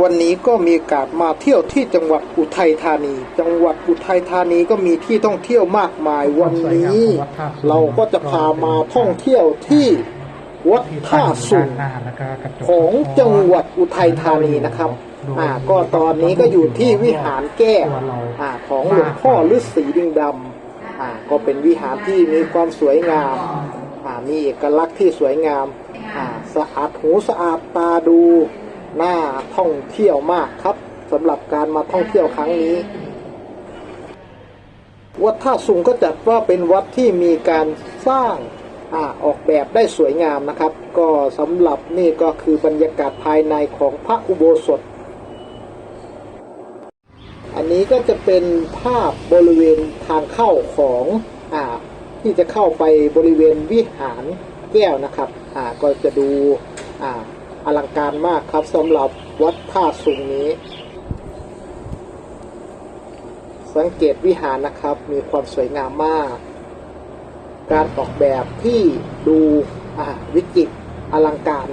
วันนี้ก็มีโอกาสมาเที่ยวที่จังหวัดอุทัยธานี จังหวัดอุทัยธานีก็มีที่ท่องเที่ยวมากมาย วันนี้ เราก็จะพามาท่องเที่ยวที่วัดท่าสุงของจังหวัดอุทัยธานีนะครับอ่าก็ตอนนี้ก็อยู่ที่วิหารแก้วอ่าของหลวงพ่อฤาษีดิงดำอ่าก็เป็นวิหารที่มีความสวยงามอ่ามีเอกลักษณ์ที่สวยงามอ่าสะอาดหูสะอาดตาดู น่าท่องเที่ยวมากครับสำหรับการมาท่องเที่ยวครั้งนี้ วัดท่าสุงก็จัดว่าเป็นวัดที่มีการสร้างอออกแบบได้สวยงามนะครับ ก็สำหรับนี่ก็คือบรรยากาศภายในของพระอุโบสถ อันนี้ก็จะเป็นภาพบริเวณทางเข้าของอที่จะเข้าไปบริเวณวิหารแก้วนะครับ ก็จะดู อลังการมากครับสำหรับวัดท่าสุงนี้ สังเกตวิหารนะครับมีความสวยงามมาก การออกแบบที่ดูวิจิตรอลังการ